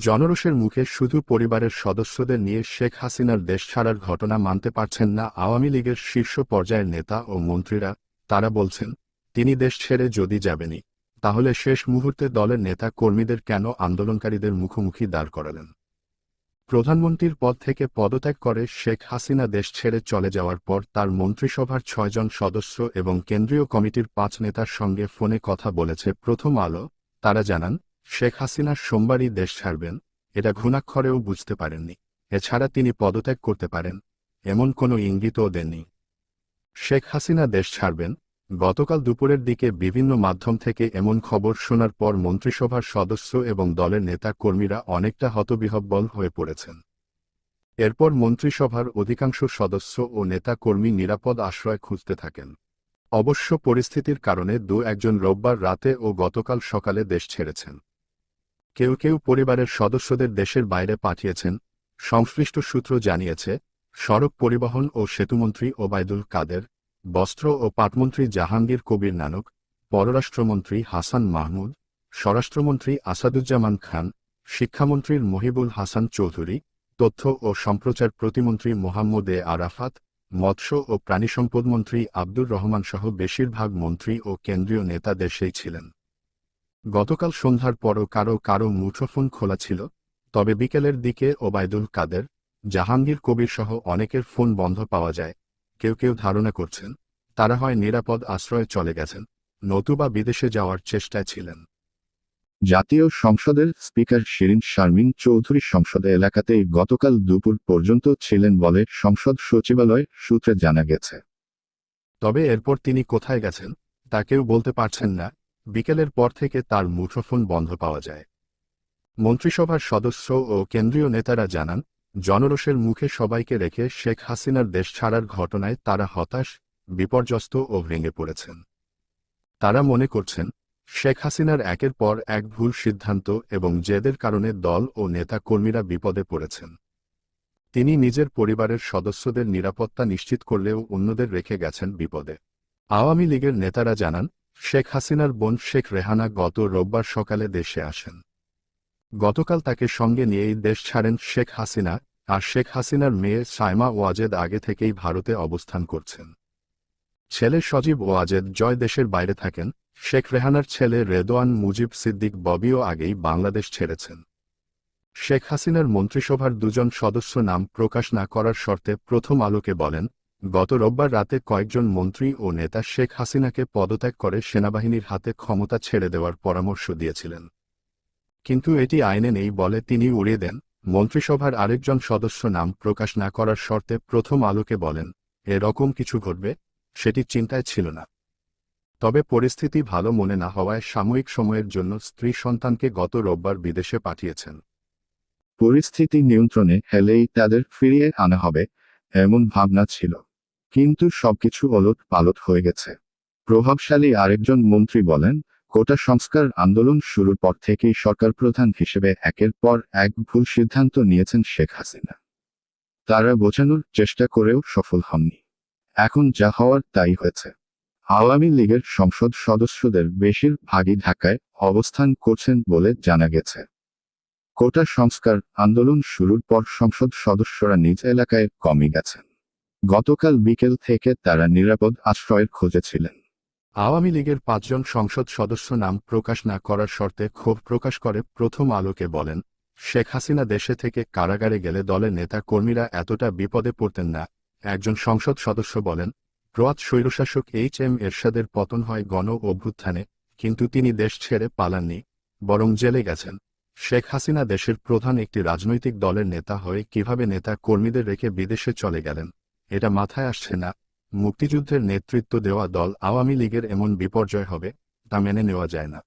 জনরোষের মুখে শুধু পরিবারের সদস্যদের নিয়ে শেখ হাসিনার দেশ ছাড়ার ঘটনা মানতে পারছেন না আওয়ামী লীগের শীর্ষ পর্যায়ের নেতা ও মন্ত্রীরা। তারা বলছেন, তিনি দেশ ছেড়ে যদি যাবেনি তাহলে শেষ মুহূর্তে দলের নেতা কর্মীদের কেন আন্দোলনকারীদের মুখোমুখি দাঁড় করালেন? প্রধানমন্ত্রীর পদ থেকে পদত্যাগ করে শেখ হাসিনা দেশ ছেড়ে চলে যাওয়ার পর তার মন্ত্রিসভার ছয়জন সদস্য এবং কেন্দ্রীয় কমিটির পাঁচ নেতার সঙ্গে ফোনে কথা বলেছে প্রথম আলো। তারা জানান শেখ হাসিনা সোমবারই দেশ ছাড়বেন, এটা ঘুণাক্ষরেও বুঝতে পারেননি। এছাড়া তিনি পদত্যাগ করতে পারেন, এমন কোনো ইঙ্গিতও দেননি। শেখ হাসিনা দেশ ছাড়বেন, গতকাল দুপুরের দিকে বিভিন্ন মাধ্যম থেকে এমন খবর শোনার পর মন্ত্রিসভার সদস্য এবং দলের নেতা কর্মীরা অনেকটা হতবিহব্বল হয়ে পড়েছেন। এরপর মন্ত্রিসভার অধিকাংশ সদস্য ও নেতা কর্মী নিরাপদ আশ্রয় খুঁজতে থাকেন। অবশ্য পরিস্থিতির কারণে দু একজন রোববার রাতে ও গতকাল সকালে দেশ ছেড়েছেন। কেউ কেউ পরিবারের সদস্যদের দেশের বাইরে পাঠিয়েছেন, সংশ্লিষ্ট সূত্র জানিয়েছে, সড়ক পরিবহন ও সেতুমন্ত্রী ওবায়দুল কাদের, বস্ত্র ও পাটমন্ত্রী জাহাঙ্গীর কবির নানক, পররাষ্ট্রমন্ত্রী হাসান মাহমুদ, স্বরাষ্ট্রমন্ত্রী আসাদুজ্জামান খান, শিক্ষামন্ত্রীর মহিবুল হাসান চৌধুরী, তথ্য ও সম্প্রচার প্রতিমন্ত্রী মোহাম্মদ এ আরাফাত, মৎস্য ও প্রাণিসম্পদমন্ত্রী আব্দুর রহমান সহ বেশিরভাগ মন্ত্রী ও কেন্দ্রীয় নেতা দেশেই ছিলেন। গতকাল সন্ধ্যার পরও কারও কারও মুঠোফোন খোলা ছিল, তবে বিকেলের দিকে ওবায়দুল কাদের, জাহাঙ্গীর কবির সহ অনেকের ফোন বন্ধ পাওয়া যায়। কেউ কেউ ধারণা করছেন, তারা হয় নিরাপদ আশ্রয়ে চলে গেছেন, নতুবা বিদেশে যাওয়ার চেষ্টায় ছিলেন। জাতীয় সংসদের স্পিকার শিরিন শারমিন চৌধুরী সংসদ এলাকাতেই গতকাল দুপুর পর্যন্ত ছিলেন বলে সংসদ সচিবালয় সূত্রে জানা গেছে। তবে এরপর তিনি কোথায় গেছেন, তা কেউ বলতে পারছেন না বিকেলের পর থেকে তার মুঠোফোন বন্ধ পাওয়া যায়। মন্ত্রিসভার সদস্য ও কেন্দ্রীয় নেতারা জানান, জনরোষের মুখে সবাইকে রেখে শেখ হাসিনার দেশ ছাড়ার ঘটনায় তারা হতাশ, বিপর্যস্ত ও ভেঙে পড়েছেন। তারা মনে করছেন, শেখ হাসিনার একের পর এক ভুল সিদ্ধান্ত এবং জেদের কারণে দল ও নেতা কর্মীরা বিপদে পড়েছেন। তিনি নিজের পরিবারের সদস্যদের নিরাপত্তা নিশ্চিত করলেও অন্যদের রেখে গেছেন বিপদে। আওয়ামী লীগের নেতারা জানান শেখ হাসিনার বোন শেখ রেহানা গত রোববার সকালে দেশে আসেন। গতকাল তাকে সঙ্গে নিয়েই দেশ ছাড়েন শেখ হাসিনা আর শেখ হাসিনার মেয়ে সাইমা ওয়াজেদ আগে থেকেই ভারতে অবস্থান করছেন। ছেলে সজীব ওয়াজেদ জয় দেশের বাইরে থাকেন, শেখ রেহানার ছেলে রেদোয়ান মুজিব সিদ্দিক ববিও আগেই বাংলাদেশ ছেড়েছেন। শেখ হাসিনার মন্ত্রিসভার দুজন সদস্য নাম প্রকাশ না করার শর্তে প্রথম আলোকে বলেন গত রোববার রাতে কয়েকজন মন্ত্রী ও নেতা শেখ হাসিনাকে পদত্যাগ করে সেনাবাহিনীর হাতে ক্ষমতা ছেড়ে দেওয়ার পরামর্শ দিয়েছিলেন। কিন্তু এটি আইনে নেই বলে তিনি উড়িয়ে দেন। মন্ত্রিসভার আরেকজন সদস্য নাম প্রকাশ না করার শর্তে প্রথম আলোকে বলেন, এরকম কিছু ঘটবে, সেটি চিন্তায় ছিল না। তবে পরিস্থিতি ভালো মনে না হওয়ায় সাময়িক সময়ের জন্য স্ত্রী সন্তানকে গত রোববার বিদেশে পাঠিয়েছেন। পরিস্থিতি নিয়ন্ত্রণে হেলেই তাদের ফিরিয়ে আনা হবে, এমন ভাবনা ছিল। কিন্তু সবকিছু ওলট পালট হয়ে গেছে। প্রভাবশালী আরেকজন মন্ত্রী বলেন, কোটা সংস্কার আন্দোলন শুরুর পর থেকেই সরকার প্রধান হিসেবে একের পর এক ভুল সিদ্ধান্ত নিয়েছেন শেখ হাসিনা। তারা বোঝানোর চেষ্টা করেও সফল হননি। এখন যা হওয়ার তাই হয়েছে। আওয়ামী লীগের সংসদ সদস্যদের বেশিরভাগই ঢাকায় অবস্থান করছেন বলে জানা গেছে। কোটা সংস্কার আন্দোলন শুরুর পর সংসদ সদস্যরা নিজ এলাকায় কমে গেছেন। গতকাল বিকেল থেকে তারা নিরাপদ আশ্রয়ের খোঁজে ছিলেন। আওয়ামী লীগের পাঁচজন সংসদ সদস্য নাম প্রকাশ না করার শর্তে ক্ষোভ প্রকাশ করে প্রথম আলোকে বলেন, শেখ হাসিনা দেশে থেকে কারাগারে গেলে দলের নেতা কর্মীরা এতটা বিপদে পড়তেন না। একজন সংসদ সদস্য বলেন, প্রয়াত স্বৈরশাসক এইচ এম এরশাদের পতন হয় গণ অভ্যুত্থানে, কিন্তু তিনি দেশ ছেড়ে পালাননি, বরং জেলে গেছেন। শেখ হাসিনা দেশের প্রধান একটি রাজনৈতিক দলের নেতা হয়ে কীভাবে নেতা কর্মীদের রেখে বিদেশে চলে গেলেন? এটা মাথায় আসছে না। মুক্তিযুদ্ধের নেতৃত্ব দেওয়া দল আওয়ামী লীগের এমন বিপর্যয় হবে, তা মেনে নেওয়া যায় না।